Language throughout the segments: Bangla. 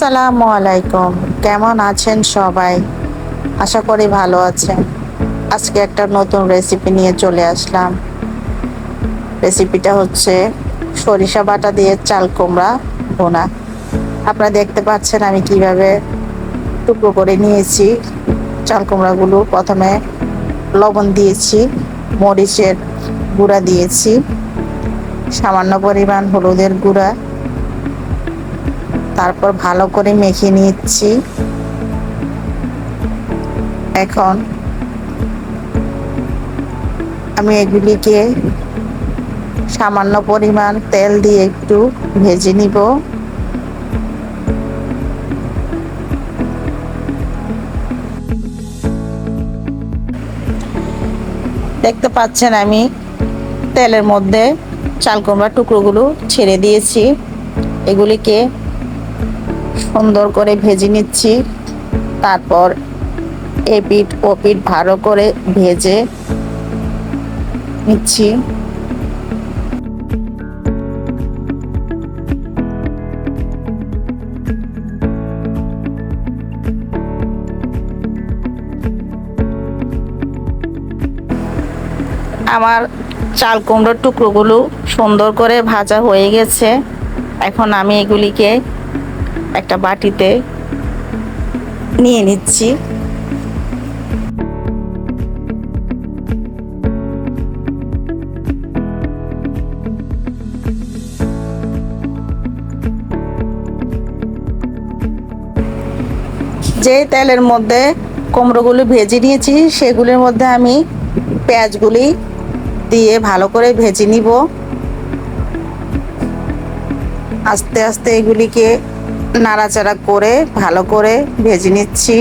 আসসালামু আলাইকুম। কেমন আছেন সবাই? আশা করি ভালো আছেন। আজকে একটা নতুন রেসিপি নিয়ে চলে আসলাম। রেসিপিটা হচ্ছে সরিষা বাটা দিয়ে চাল কুমড়া ভোনা। আপনারা দেখতে পাচ্ছেন আমি কীভাবে টুকরো করে নিয়েছি। চাল কুমড়াগুলো প্রথমে লবণ দিয়েছি, মরিচের গুঁড়া দিয়েছি, সামান্য পরিমাণ হলুদের গুঁড়া তারপর ভালো করে মেখে নিচ্ছি। এখন আমি এগুলিকে সামান্য পরিমাণ তেল দিয়ে একটু ভেজে নিব। দেখতে পাচ্ছেন আমি তেলের মধ্যে চাল কুমড়া টুকরোগুলো ছেড়ে দিয়েছি। এগুলিকে সুন্দর করে ভেজে নিচ্ছি। তারপর এপিট ওপিট ভালো করে ভেজে নিচ্ছি। আমার চাল কুমড়োর টুকরোগুলো সুন্দর করে ভাজা হয়ে গেছে। এখন আমি এগুলিকে একটা বাটিতে নিয়ে নিচ্ছি। যে তেলের মধ্যে কুমড়োগুলো ভেজে নিয়েছি, সেগুলির মধ্যে আমি পেঁয়াজগুলি দিয়ে ভালো করে ভেজে নিব। আস্তে আস্তে এগুলিকে নাড়াচাড়া করে, ভালো করে ভেজে নিচ্ছি।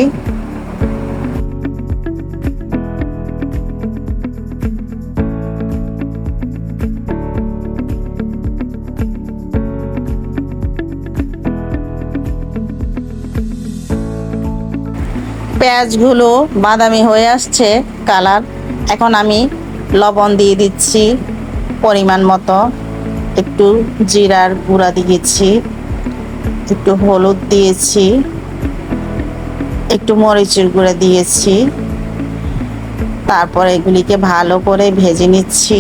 পেঁয়াজগুলো বাদামি হয়ে আসছে কালার। এখন আমি লবণ দিয়ে দিচ্ছি পরিমাণ মতো। একটু জিরার গুঁড়া দিয়েছি একটু হলুদ দিয়েছি, একটু মরিচের গুঁড়া দিয়েছি, তারপর এগুলিকে ভালো করে ভেজে নিচ্ছি।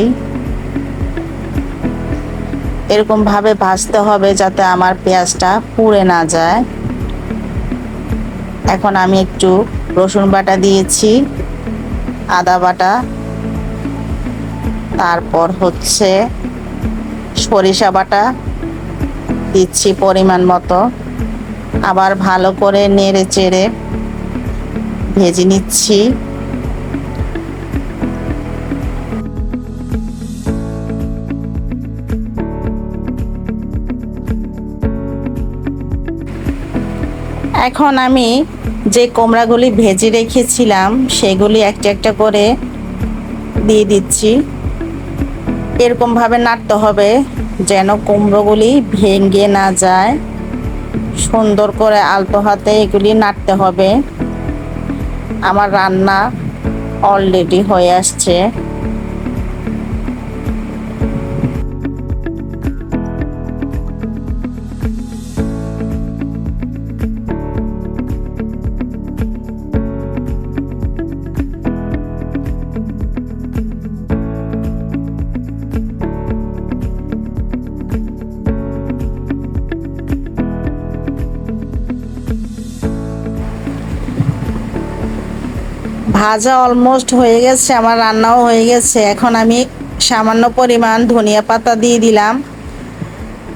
এরকম ভাবে ভাজতে হবে যাতে আমার পেঁয়াজটা পুড়ে না যায়। এখন আমি একটু রসুন বাটা দিয়েছি, আদা বাটা, তারপর হচ্ছে সরিষা বাটা দিচ্ছি পরিমাণ মতো। আবার ভালো করে নেড়ে চেড়ে ভেজে নিচ্ছি। এখন আমি যে কোমড়াগুলি ভেজে রেখেছিলাম, সেগুলি একটা একটা করে দিয়ে দিচ্ছি। এরকমভাবে নাড়তে হবে। যেন কুমড়োগুলি ভেঙে না যায়। সুন্দর করে আলতো হাতে এগুলি নাড়তে হবে। আমার রান্না অলরেডি হয়ে আসছে। ভাজা অলমোস্ট হয়ে গেছে, আমার রান্নাও হয়ে গেছে। এখন আমি সামান্য পরিমাণ ধনিয়া পাতা দিয়ে দিলাম।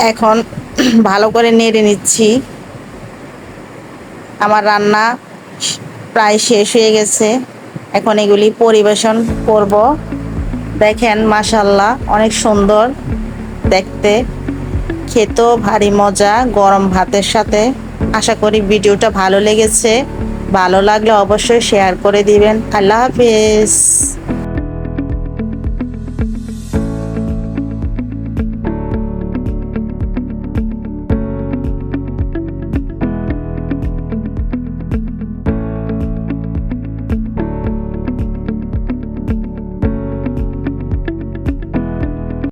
এখন ভালো করে নেড়ে নিচ্ছি। আমার রান্না প্রায় শেষ হয়ে গেছে। এখন এগুলি পরিবেশন করব। দেখেন মাসাল্লাহ অনেক সুন্দর। দেখতে, খেতেও ভারী মজা, গরম ভাতের সাথে। আশা করি ভিডিওটা ভালো লেগেছে। ভালো লাগলে অবশ্যই শেয়ার করে দিবেন। আল্লাহ হাফিজ।